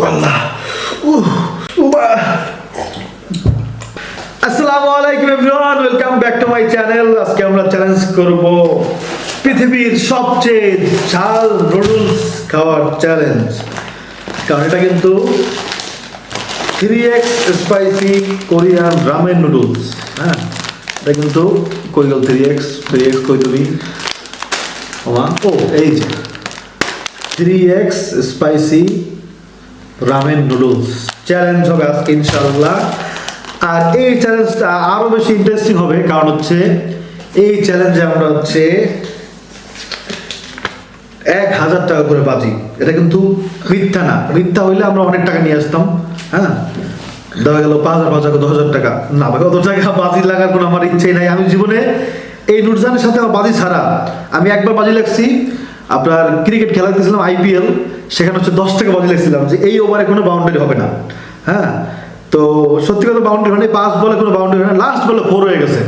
আল্লাহ। আসসালামু আলাইকুম everyone welcome back to my channel আজকে আমরা চ্যালেঞ্জ করব পৃথিবীর সবচেয়ে ঝাল নুডলস খাওয়ার চ্যালেঞ্জ কারণ এটা কিন্তু three X spicy Korean ramen noodles হ্যাঁ? এটা কিন্তু কই গেল থ্রি এক্স থ্রি এক্স কই তুমি? ও, এই যে। Three X spicy ramen noodles challenge হবে আজকে, ইনশাআল্লাহ। আর এই চ্যালেঞ্জটা আরও বেশি ইন্টারেস্টিং হবে, কারণ হচ্ছে এই চ্যালেঞ্জে আমরা হচ্ছে এক হাজার টাকা করে বাজি। এটা কিন্তু মিথ্যা না। মিথ্যা হইলে আমরা অনেক টাকা নিয়ে আসতাম হ্যাঁ? দেওয়া গেল পাঁচ হাজার পাঁচ হাজার, দশ হাজার টাকা। না ভাই অত টাকা বাজি লাগার কোনো আমার ইচ্ছে নাই। আমি জীবনে এই নুরজানের সাথে আমার বাজি ছাড়া। আমি একবার বাজি লাগছি আপনার ক্রিকেট খেলা দিয়েছিলাম আইপিএল সেখানে হচ্ছে দশ টাকা বাজি লাগছিলাম, যে এই ওভারে কোনো বাউন্ডারি হবে না। হ্যাঁ? তো সত্যি কথা বাউন্ডারি হয়নি পাঁচ বলে কোনো বাউন্ডারি হয় না লাস্ট বলে ফোর হয়ে গেছে।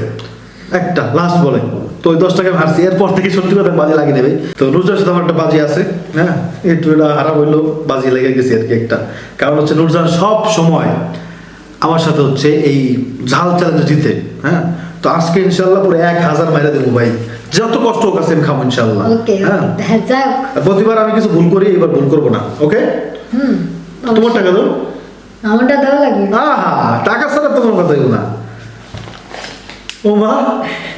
একটা লাস্ট বলে তো ওই দশ টাকা হারছি, এরপর থেকে সত্যি কথা বাজি লাগিয়ে নেবে। তো নুরজার সাথে আমার একটা বাজি আছে হ্যাঁ? একটু এটা হারা হইল, বাজি লেগে গেছে আর কি একটা। কারণ হচ্ছে নুরজান সব সময় আমার সাথে হচ্ছে এই ঝাল চ্যালেঞ্জ জিতে হ্যাঁ? তো আজকে ইনশাল্লাহ পুরো এক হাজার মাইরা দেবো ভাই। যত কষ্ট হোক আছে আমি খাব ইনশাল্লাহ হ্যাঁ। প্রতিবার আমি কিছু ভুল করি এবার ভুল করব না ওকে? তোমার টাকা দাও। আমারটা দেওয়া লাগবে। আহা টাকা ছাড়া তোমার কথা হইব না। ও মা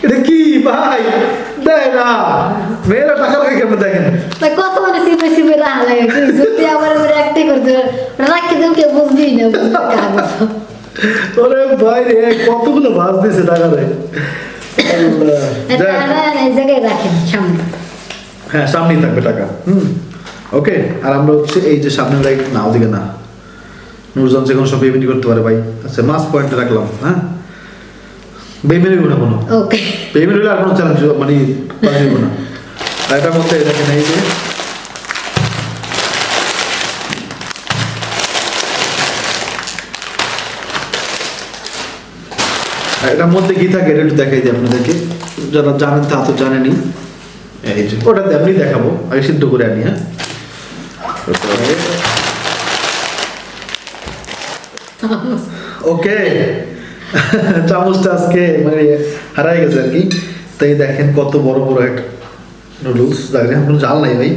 এটা কি ভাই? দেয় না। মেয়েরা টাকা লাগে কেমন দেখেন? তাই কত মানে সিপে সিপে রাখা লাগে যদি আবার আবার একটাই করতে রাখি দেব কেউ বুঝবি না ওরে ভাই রে কতগুলো ভাজ দিছে টাকা রে সামনে। হ্যাঁ সামনেই থাকবে টাকা। হুম। ওকে আর আমরা হচ্ছে এই যে সামনে লাইট না ওদিকে না। নুরজন যে কোনো সব পেমেন্ট করতে পারে ভাই। আচ্ছা মাস পয়েন্টে রাখলাম হ্যাঁ? পেমেন্ট হইব না কোনো? ওকে পেমেন্ট হইলে আর কোনো চ্যালেঞ্জ মানে না। আর এটার মধ্যে দেখেন এই যে এটার মধ্যে কি থাকে এটা একটু দেখাই দিই আপনাদেরকে। যারা জানেন তা তো জানেনি। এই যে ওটা এমনি দেখাবো। আগে সিদ্ধ করে আনি হ্যাঁ? ওকে। চামচটা আজকে মানে হারাই গেছে আর কি। তাই দেখেন কত বড় বড় একটা নুডলস দেখেন কোনো জাল নাই ভাই।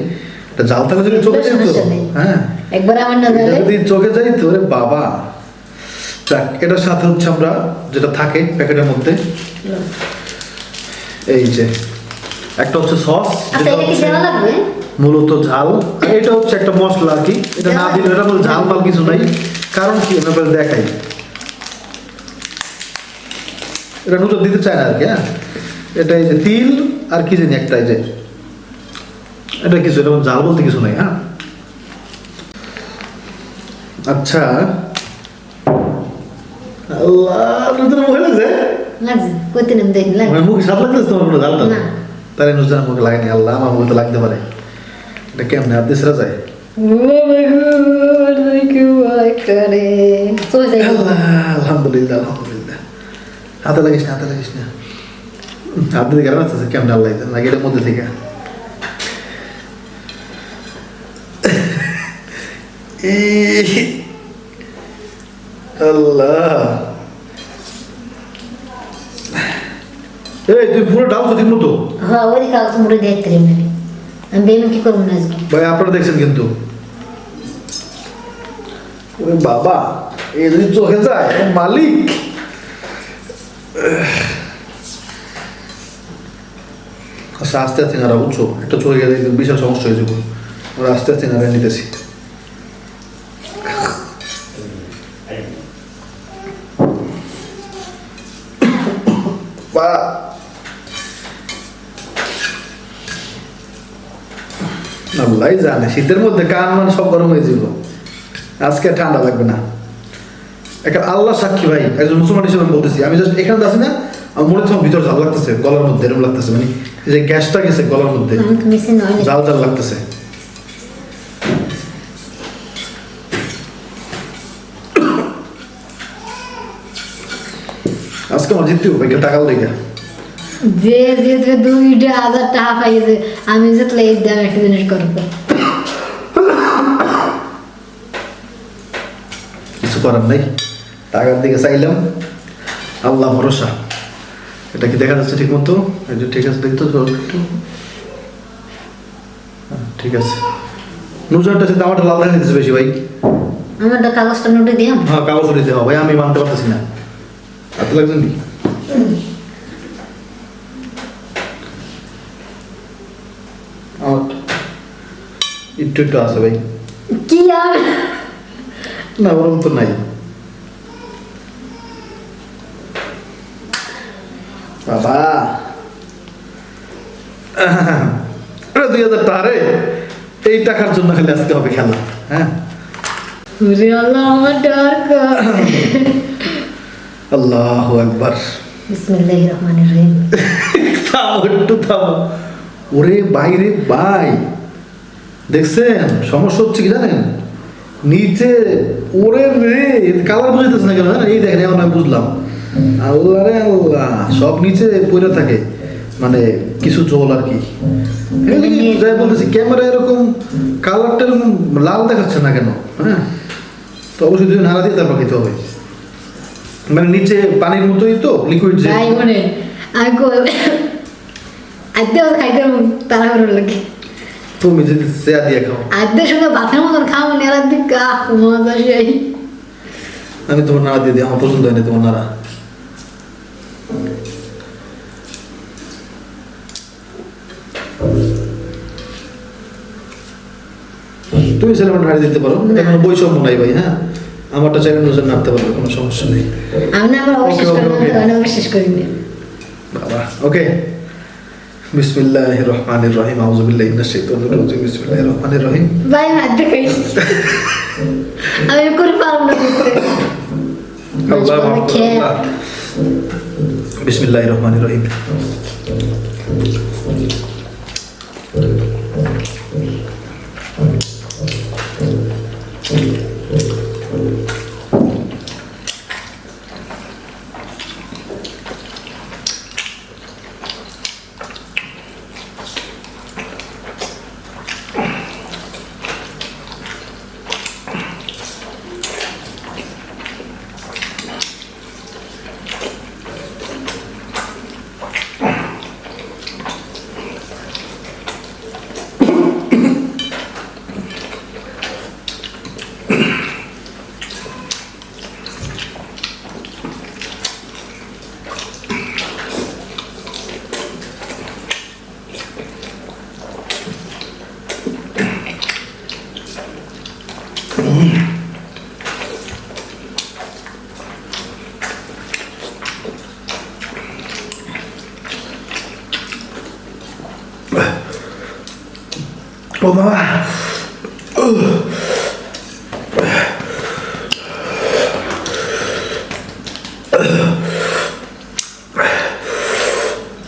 এটা জাল থাকলে যদি চোখে যেত হ্যাঁ। একবার আমার না যদি চোখে যাই তো বাবা। যাক এটার সাথে হচ্ছে আমরা যেটা থাকে প্যাকেটের মধ্যে এই যে একটা হচ্ছে সস আচ্ছা মূলত ঝাল। এটা হচ্ছে একটা মশলা আর কি এটা না দিলে এটা ঝাল মাল কিছু নাই। কারণ কি আমি দেখাই। এটা নতুন দিতে চায় না আর কি হ্যাঁ? এটা এই যে তিল আর কি জানি একটা এই যে এটা কিছু এটা ঝাল বলতে কিছু নাই হ্যাঁ? আচ্ছা আল্লাহ নতুন মুখে লাগছে? লাগছে কইতে নাম দেখি লাগছে। আমার মুখে স্বাদ লাগতেছে তোমার কোনো ঝালটা না। তাহলে নুজান মুখে লাগেনি আল্লাহ আমার মুখে তো লাগতে পারে। এটা কেমনে আর দেশরা যায়? আলহামদুলিল্লাহ আলহামদুলিল্লাহ। হাতে লাগিস না হাতে লাগিস না। হাতে দিকে আর আছে কেমন আল্লাহ লাগে এটার মধ্যে থেকে। আল্লাহ। এই তুই পুরো ডাল ঠিক মতো হ্যাঁ ওই কাগজ মুড়ে দেখতে আমি বেমন কি করব না ভাই আপনারা দেখছেন কিন্তু। ওরে বাবা এই যদি চোখে যায় মালিক। আচ্ছা আস্তে আস্তে আর বুঝছ একটা চোখে গেলে বিশাল সমস্যা হয়ে যাব। আমরা আস্তে আস্তে আর নিতেছি। বা আল্লাহ জানে। শীতের মধ্যে কান মান সব গরম হয়ে যাব আজকে ঠান্ডা লাগবে না। একটা আল্লাহ সাক্ষী ভাই একজন মুসলমান হিসেবে বলতেছি। আমি জাস্ট এখানে আছি না আমার মনে হচ্ছে ভিতর ঝাল লাগতেছে গলার মধ্যে এরকম লাগতেছে। মানে এই যে গ্যাসটা গেছে গলার মধ্যে জাল জাল লাগতেছে। আজকে আমার জিততে হবে টাকা লেগে যে যে দুইটা হাজার টাকা পাইছে আমি যে এই দাম একটা জিনিস করব। কিছু করার নাই। টাকার দিকে চাইলাম। আল্লাহ ভরসা। এটা কি দেখা যাচ্ছে ঠিক মতো এই ঠিক আছে দেখি তো ধরো একটু। হ্যাঁ, ঠিক আছে। নুজারটা সাথে আমারটা লাল দেখা বেশি ভাই। আমারটা কাগজটা নোটে দিয়াম হ্যাঁ কাগজ দিতে হবে ভাই আমি মানতে পারতেছি না। হাতে লাগছেন কি আমারটা একটু একটু আছে ভাই কি আর না ওরকম তো নাই বাবা আরে দুই হাজার টাকা রে এই টাকার জন্য খালি আজকে হবে খেলা হ্যাঁ আল্লাহ একবার বিসমিল্লাহির রহমানির রহিম থামো একটু থামো ওরে বাইরে বাই দেখছেন? সমস্যা হচ্ছে কি জানেন? নিচে ওরে রে কালার বুঝতেছে না কেন জানেন? এই দেখেন এখন আমি বুঝলাম। আল্লাহ রে আল্লাহ সব নিচে পড়ে থাকে। মানে কিছু জল আর কি। এই যাই বলতেছি ক্যামেরা এরকম কালারটা এরকম লাল দেখাচ্ছে না কেন? হ্যাঁ? তো অবশ্যই দুজন হারা দিয়ে তারপর খেতে হবে। মানে নিচে পানির মতোই তো লিকুইড যে। মনে আদ্যে খাইতে করে লাগে। তুমি যদি চেয়া দিয়ে খাও। আদ্যের সঙ্গে ভাতের মতন খাওয়া নেড়ার দিক আহ মজা সেই। আমি তোমার নাড়া দিয়ে দিই আমার পছন্দ হয়নি তোমার নাড়া। তুমি ছেলে নাড়ি দিতে পারো এখন বৈষম্য নাই ভাই হ্যাঁ? আমারটা চাইলে নজর নাড়তে পারবে কোনো সমস্যা নেই। আমি না আবার অবিশ্বাস Okay, করি না okay. করি না বাবা ওকে। বিসমিল্লাহির রহমানির রহিম আউজুবিল্লাহ বিল্লাহি মিনাশ শাইতানির রাজিম বিসমিল্লাহির রহমানির রহিম ভাই আমি দেখাই। আমি করে পারলাম না আল্লাহ মাফ রহমানির রহিম Thank বিসমিল্লাহির রহমানির রহিম ও বাবা ও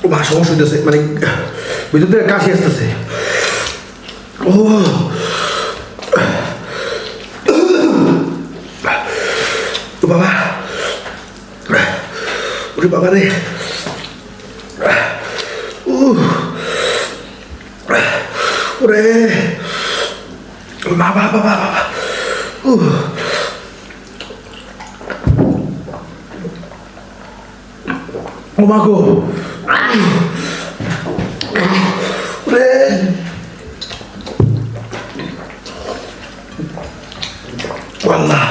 মা সমস্যা হইতেছে মানে ভিতর থেকে কাশি আসতেছে ও ও বাবা। ওরে বাবা রে। ওরে। বাবা বাবা বাবা ও মা গো। ওরে। আল্লাহ।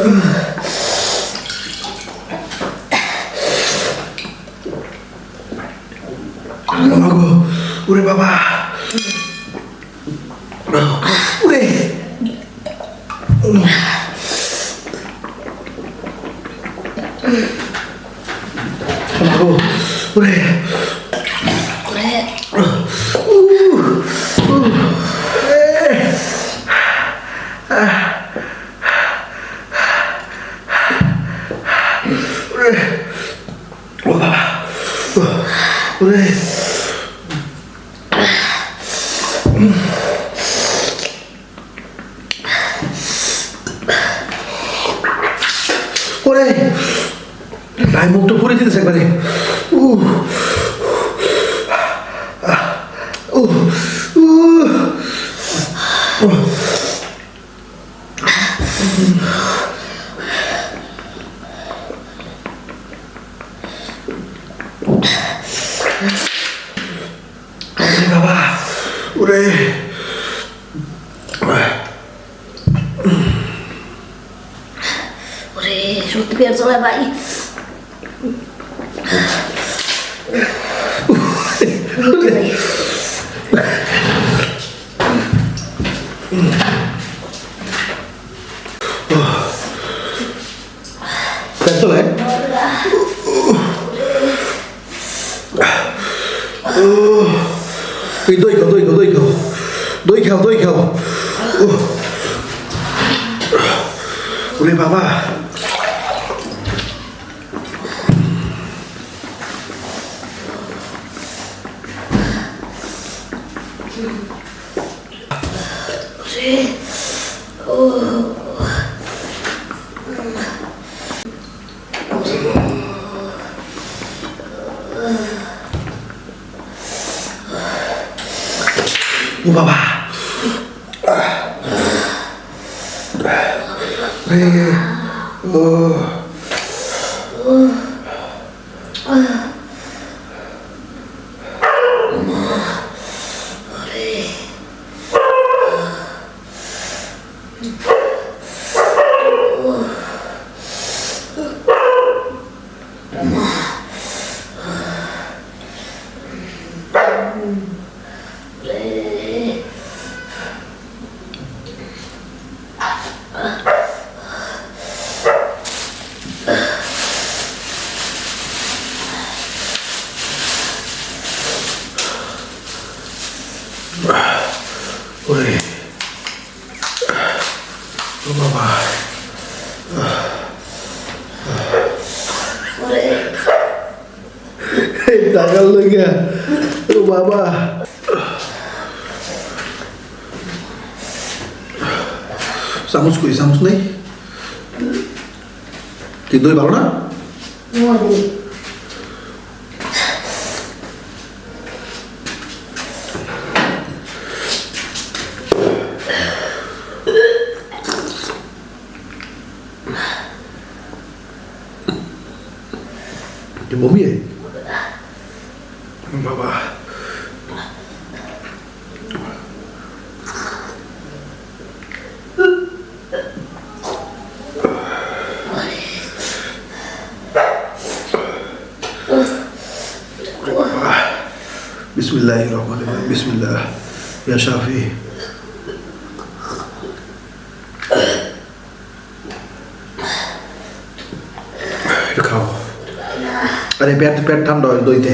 ওরে বাবা ওরে বাবা গো ওরে ও বাবা ওরে পরে ভাই মুখটা পুড়ে দিতেছে একবারে। উহ উহ বাবা ওরে। ওরে সত্যি পেয়ার চলে ভাই। পেট চলে এই দই খাও দই খাও দই খাও দই খাও দই খাও উহ। ওরে বাবা বাবা। ও ওরে ও বাবা এই টাকার লেগে ও বাবা চামচ কই চামচ নেই কি দই ভালো না মোদি কি বমি है বাবা বিসমিল্লাহ রহমান বিসমিল্লাহ। ইয়া শাফি। খাও। আরে পেট পেট ঠান্ডা হয় দইতে।